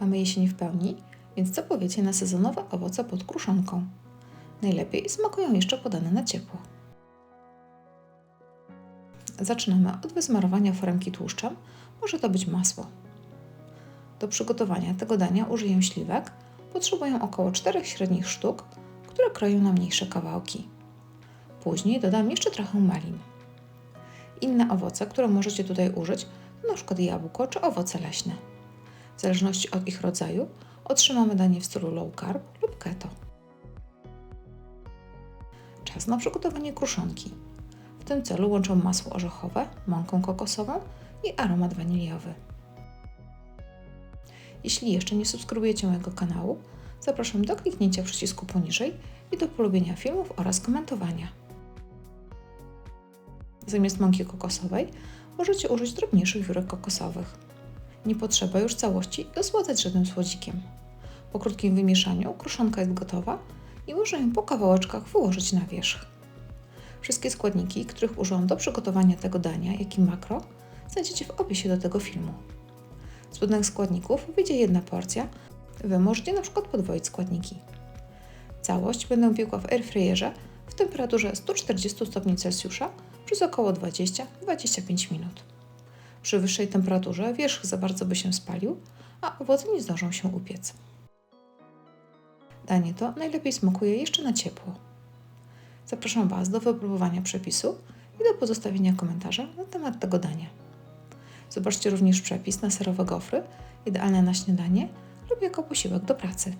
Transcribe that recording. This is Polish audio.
Mamy jesień w pełni, więc co powiecie na sezonowe owoce pod kruszonką? Najlepiej smakują jeszcze podane na ciepło. Zaczynamy od wysmarowania foremki tłuszczem. Może to być masło. Do przygotowania tego dania użyję śliwek. Potrzebuję około 4 średnich sztuk, które kroję na mniejsze kawałki. Później dodam jeszcze trochę malin. Inne owoce, które możecie tutaj użyć, to przykład jabłko czy owoce leśne. W zależności od ich rodzaju otrzymamy danie w stylu low carb lub keto. Czas na przygotowanie kruszonki. W tym celu łączę masło orzechowe, mąkę kokosową i aromat waniliowy. Jeśli jeszcze nie subskrybujecie mojego kanału, zapraszam do kliknięcia przycisku poniżej i do polubienia filmów oraz komentowania. Zamiast mąki kokosowej możecie użyć drobniejszych wiórek kokosowych. Nie potrzeba już całości dosładzać żadnym słodzikiem. Po krótkim wymieszaniu kruszonka jest gotowa i można ją po kawałeczkach wyłożyć na wierzch. Wszystkie składniki, których użyłam do przygotowania tego dania, jak i makro, znajdziecie w opisie do tego filmu. Z błędnych składników wyjdzie jedna porcja, Wy możecie na przykład podwoić składniki. Całość będę piekła w airfryerze w temperaturze 140 stopni Celsjusza przez około 20-25 minut. Przy wyższej temperaturze wierzch za bardzo by się spalił, a owoce nie zdążą się upiec. Danie to najlepiej smakuje jeszcze na ciepło. Zapraszam Was do wypróbowania przepisu i do pozostawienia komentarza na temat tego dania. Zobaczcie również przepis na serowe gofry, idealne na śniadanie lub jako posiłek do pracy.